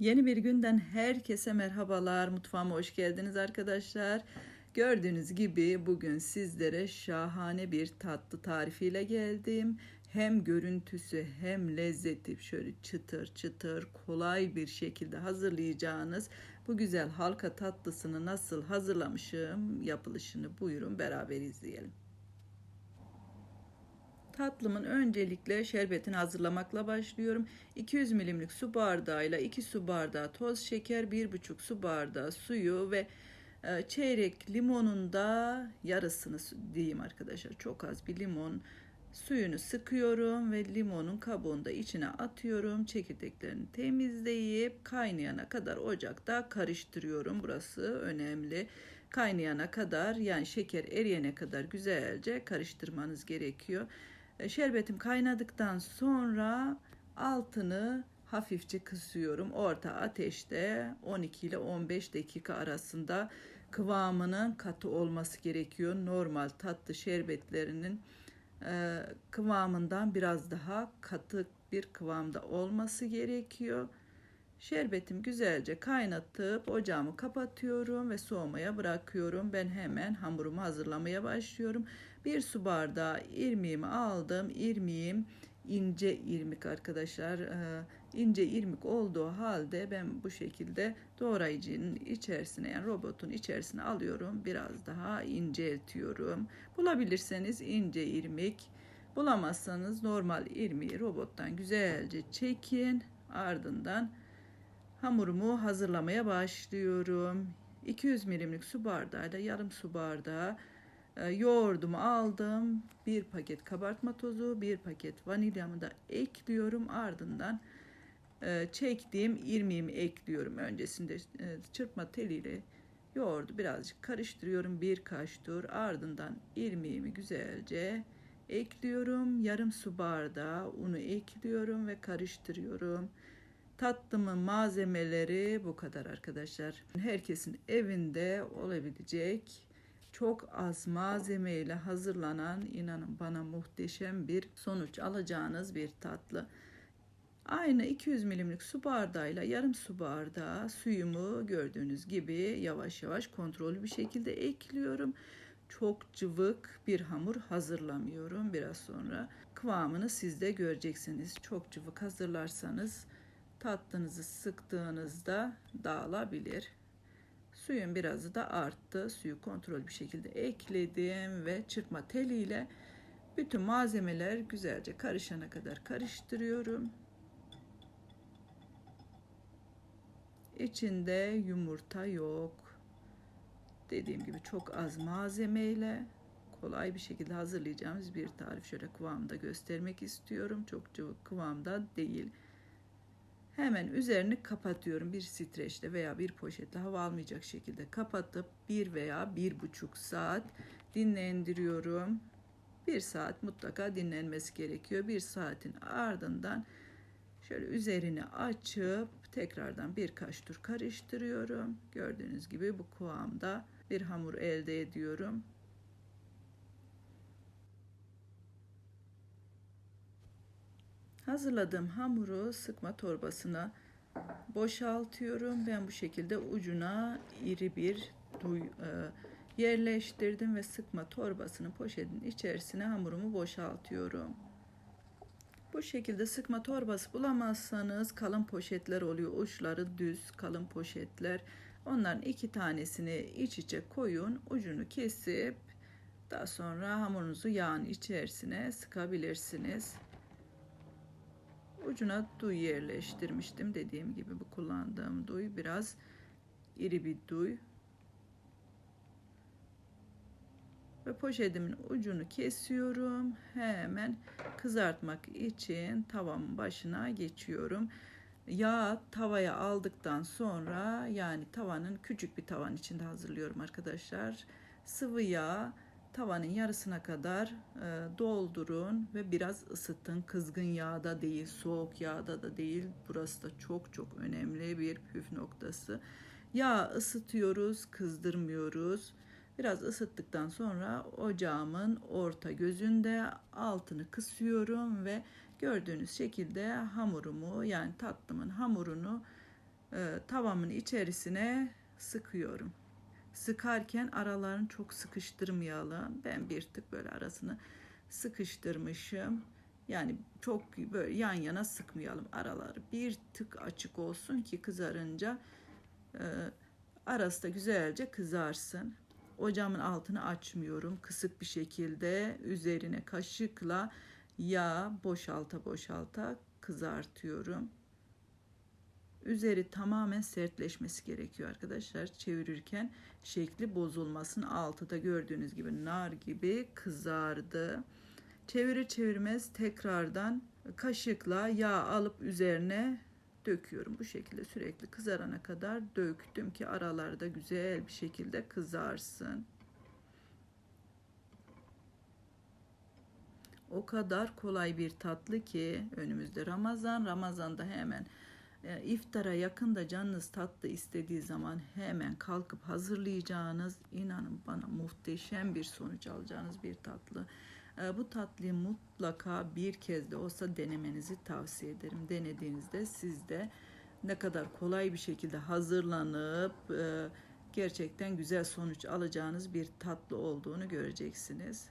Yeni bir günden herkese merhabalar. Mutfağıma hoş geldiniz arkadaşlar. Gördüğünüz gibi bugün sizlere şahane bir tatlı tarifiyle geldim. Hem görüntüsü hem lezzeti şöyle çıtır çıtır kolay bir şekilde hazırlayacağınız bu güzel halka tatlısını nasıl hazırlamışım yapılışını buyurun beraber izleyelim. Tatlımın öncelikle şerbetini hazırlamakla başlıyorum. 200 milimlik su bardağıyla 2 su bardağı toz şeker, 1,5 su bardağı suyu ve e, çeyrek limonun da yarısını diyeyim arkadaşlar. Çok az bir limon suyunu sıkıyorum ve limonun kabuğunu da içine atıyorum. Çekirdeklerini temizleyip kaynayana kadar ocakta karıştırıyorum. Burası önemli. Kaynayana kadar yani şeker eriyene kadar güzelce karıştırmanız gerekiyor. E, şerbetim kaynadıktan sonra altını hafifçe kısıyorum. Orta ateşte 12 ile 15 dakika arasında kıvamının katı olması gerekiyor. Normal tatlı şerbetlerinin e, kıvamından biraz daha katı bir kıvamda olması gerekiyor. Şerbetim güzelce kaynatıp ocağımı kapatıyorum ve soğumaya bırakıyorum. Ben hemen hamurumu hazırlamaya başlıyorum. Bir su bardağı irmiğimi aldım. İrmiğim ince irmik arkadaşlar. Ee, ince irmik olduğu halde ben bu şekilde doğrayıcının içerisine yani robotun içerisine alıyorum. Biraz daha inceltiyorum. Bulabilirseniz ince irmik. Bulamazsanız normal irmiği robottan güzelce çekin. Ardından hamurumu hazırlamaya başlıyorum. 200 milimlik su bardağıyla yarım su bardağı e, yoğurdumu aldım. Bir paket kabartma tozu, bir paket vanilyamı da ekliyorum. Ardından e, çektiğim irmiğimi ekliyorum. Öncesinde e, çırpma teliyle yoğurdu birazcık karıştırıyorum birkaç tur. Ardından irmiğimi güzelce ekliyorum. Yarım su bardağı unu ekliyorum ve karıştırıyorum. Tatlımın malzemeleri bu kadar arkadaşlar. Herkesin evinde olabilecek çok az malzeme ile hazırlanan inanın bana muhteşem bir sonuç alacağınız bir tatlı. Aynı 200 milimlik su bardağıyla yarım su bardağı suyumu gördüğünüz gibi yavaş yavaş kontrollü bir şekilde ekliyorum. Çok cıvık bir hamur hazırlamıyorum. Biraz sonra kıvamını siz de göreceksiniz. Çok cıvık hazırlarsanız tatlınızı sıktığınızda dağılabilir. Suyun birazı da arttı. Suyu kontrol bir şekilde ekledim ve çırpma teliyle bütün malzemeler güzelce karışana kadar karıştırıyorum. İçinde yumurta yok. Dediğim gibi çok az malzemeyle kolay bir şekilde hazırlayacağımız bir tarif. Şöyle kıvamda göstermek istiyorum. Çok cıvık kıvamda değil. Hemen üzerini kapatıyorum bir streçle veya bir poşetle hava almayacak şekilde kapatıp bir veya bir buçuk saat dinlendiriyorum. Bir saat mutlaka dinlenmesi gerekiyor. Bir saatin ardından şöyle üzerini açıp tekrardan birkaç tur karıştırıyorum. Gördüğünüz gibi bu kıvamda bir hamur elde ediyorum. Hazırladığım hamuru sıkma torbasına boşaltıyorum. Ben bu şekilde ucuna iri bir duy, e, yerleştirdim ve sıkma torbasını poşetin içerisine hamurumu boşaltıyorum. Bu şekilde sıkma torbası bulamazsanız kalın poşetler oluyor. Uçları düz kalın poşetler. Onların iki tanesini iç içe koyun. Ucunu kesip daha sonra hamurunuzu yağın içerisine sıkabilirsiniz. Ucuna duy yerleştirmiştim. Dediğim gibi bu kullandığım duy biraz iri bir duy. Ve poşetimin ucunu kesiyorum. Hemen kızartmak için tavamın başına geçiyorum. Yağ tavaya aldıktan sonra yani tavanın küçük bir tavan içinde hazırlıyorum arkadaşlar. Sıvı yağ tavanın yarısına kadar e, doldurun ve biraz ısıtın. Kızgın yağda değil, soğuk yağda da değil. Burası da çok çok önemli bir püf noktası. Yağ ısıtıyoruz, kızdırmıyoruz. Biraz ısıttıktan sonra ocağımın orta gözünde altını kısıyorum ve gördüğünüz şekilde hamurumu yani tatlımın hamurunu e, tavamın içerisine sıkıyorum. Sıkarken aralarını çok sıkıştırmayalım. Ben bir tık böyle arasını sıkıştırmışım. Yani çok böyle yan yana sıkmayalım araları. Bir tık açık olsun ki kızarınca e, arası da güzelce kızarsın. Ocağımın altını açmıyorum. Kısık bir şekilde üzerine kaşıkla yağ boşalta boşalta kızartıyorum. Üzeri tamamen sertleşmesi gerekiyor arkadaşlar. Çevirirken şekli bozulmasın. Altı da gördüğünüz gibi nar gibi kızardı. Çevirir çevirmez tekrardan kaşıkla yağ alıp üzerine döküyorum. Bu şekilde sürekli kızarana kadar döktüm ki aralarda güzel bir şekilde kızarsın. O kadar kolay bir tatlı ki önümüzde Ramazan. Ramazan'da hemen e, iftara yakın da canınız tatlı istediği zaman hemen kalkıp hazırlayacağınız inanın bana muhteşem bir sonuç alacağınız bir tatlı. E, bu tatlıyı mutlaka bir kez de olsa denemenizi tavsiye ederim. Denediğinizde siz de ne kadar kolay bir şekilde hazırlanıp e, gerçekten güzel sonuç alacağınız bir tatlı olduğunu göreceksiniz.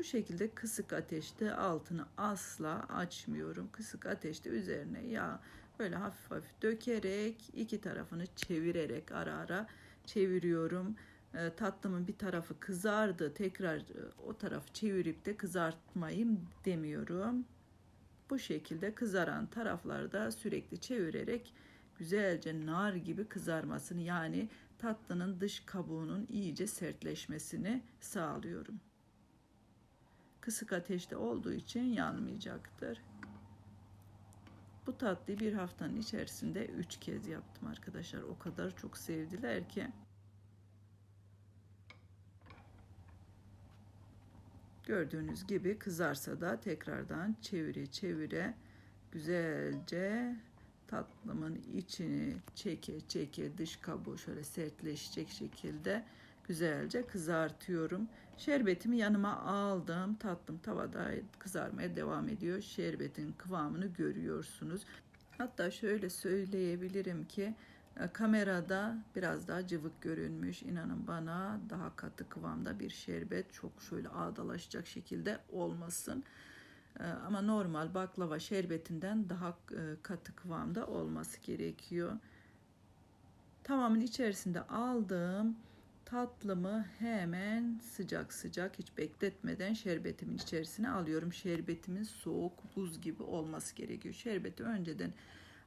Bu şekilde kısık ateşte altını asla açmıyorum. Kısık ateşte üzerine yağ böyle hafif hafif dökerek iki tarafını çevirerek ara ara çeviriyorum. E, tatlımın bir tarafı kızardı. Tekrar e, o tarafı çevirip de kızartmayayım demiyorum. Bu şekilde kızaran taraflarda sürekli çevirerek güzelce nar gibi kızarmasını yani tatlının dış kabuğunun iyice sertleşmesini sağlıyorum kısık ateşte olduğu için yanmayacaktır. Bu tatlıyı bir haftanın içerisinde üç kez yaptım arkadaşlar. O kadar çok sevdiler ki. Gördüğünüz gibi kızarsa da tekrardan çevire çevire güzelce tatlımın içini çeke çeke dış kabuğu şöyle sertleşecek şekilde güzelce kızartıyorum. Şerbetimi yanıma aldım. Tatlım tavada kızarmaya devam ediyor. Şerbetin kıvamını görüyorsunuz. Hatta şöyle söyleyebilirim ki e, kamerada biraz daha cıvık görünmüş. İnanın bana daha katı kıvamda bir şerbet çok şöyle ağdalaşacak şekilde olmasın. E, ama normal baklava şerbetinden daha e, katı kıvamda olması gerekiyor. Tavamın içerisinde aldığım tatlımı hemen sıcak sıcak hiç bekletmeden şerbetimin içerisine alıyorum. Şerbetimin soğuk buz gibi olması gerekiyor. Şerbeti önceden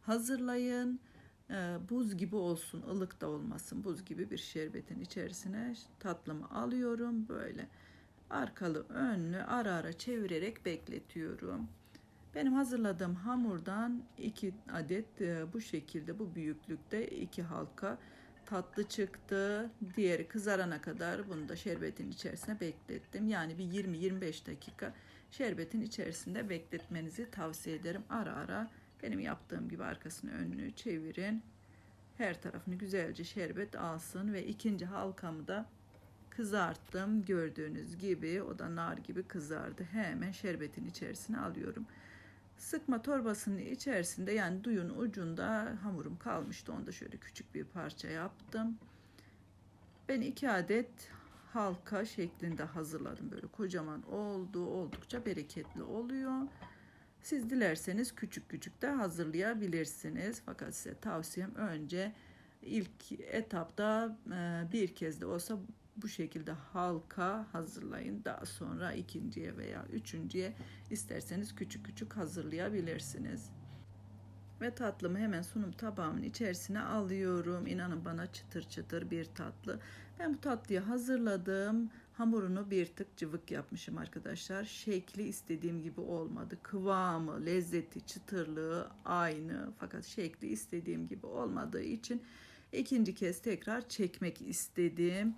hazırlayın. Ee, buz gibi olsun, ılık da olmasın. Buz gibi bir şerbetin içerisine tatlımı alıyorum. Böyle arkalı önlü ara ara çevirerek bekletiyorum. Benim hazırladığım hamurdan iki adet e, bu şekilde bu büyüklükte iki halka tatlı çıktı. Diğeri kızarana kadar bunu da şerbetin içerisine beklettim. Yani bir 20-25 dakika şerbetin içerisinde bekletmenizi tavsiye ederim. Ara ara benim yaptığım gibi arkasını önünü çevirin. Her tarafını güzelce şerbet alsın ve ikinci halkamı da kızarttım. Gördüğünüz gibi o da nar gibi kızardı. Hemen şerbetin içerisine alıyorum. Sıkma torbasının içerisinde yani duyun ucunda hamurum kalmıştı. Onda şöyle küçük bir parça yaptım. Ben iki adet halka şeklinde hazırladım. Böyle kocaman oldu. Oldukça bereketli oluyor. Siz dilerseniz küçük küçük de hazırlayabilirsiniz. Fakat size tavsiyem önce ilk etapta e, bir kez de olsa bu şekilde halka hazırlayın. Daha sonra ikinciye veya üçüncüye isterseniz küçük küçük hazırlayabilirsiniz. Ve tatlımı hemen sunum tabağımın içerisine alıyorum. İnanın bana çıtır çıtır bir tatlı. Ben bu tatlıyı hazırladım. Hamurunu bir tık cıvık yapmışım arkadaşlar. Şekli istediğim gibi olmadı. Kıvamı, lezzeti, çıtırlığı aynı. Fakat şekli istediğim gibi olmadığı için ikinci kez tekrar çekmek istedim.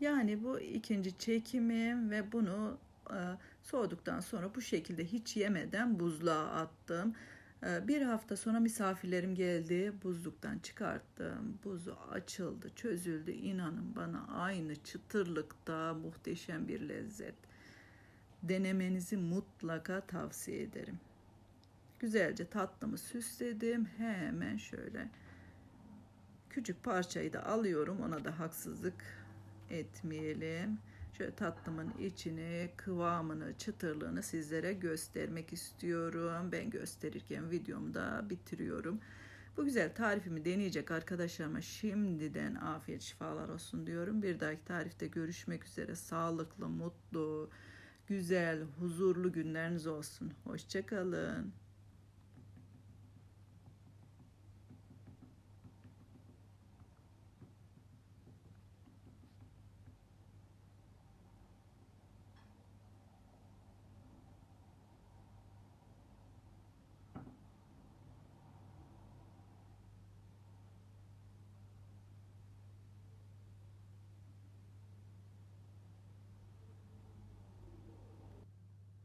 Yani bu ikinci çekimim ve bunu e, soğuduktan sonra bu şekilde hiç yemeden buzluğa attım. E, bir hafta sonra misafirlerim geldi. Buzluktan çıkarttım. Buzu açıldı, çözüldü. İnanın bana aynı çıtırlıkta muhteşem bir lezzet. Denemenizi mutlaka tavsiye ederim. Güzelce tatlımı süsledim. Hemen şöyle küçük parçayı da alıyorum. Ona da haksızlık etmeyelim. Şöyle tatlımın içini, kıvamını, çıtırlığını sizlere göstermek istiyorum. Ben gösterirken videomu da bitiriyorum. Bu güzel tarifimi deneyecek arkadaşlarıma şimdiden afiyet şifalar olsun diyorum. Bir dahaki tarifte görüşmek üzere. Sağlıklı, mutlu, güzel, huzurlu günleriniz olsun. Hoşçakalın.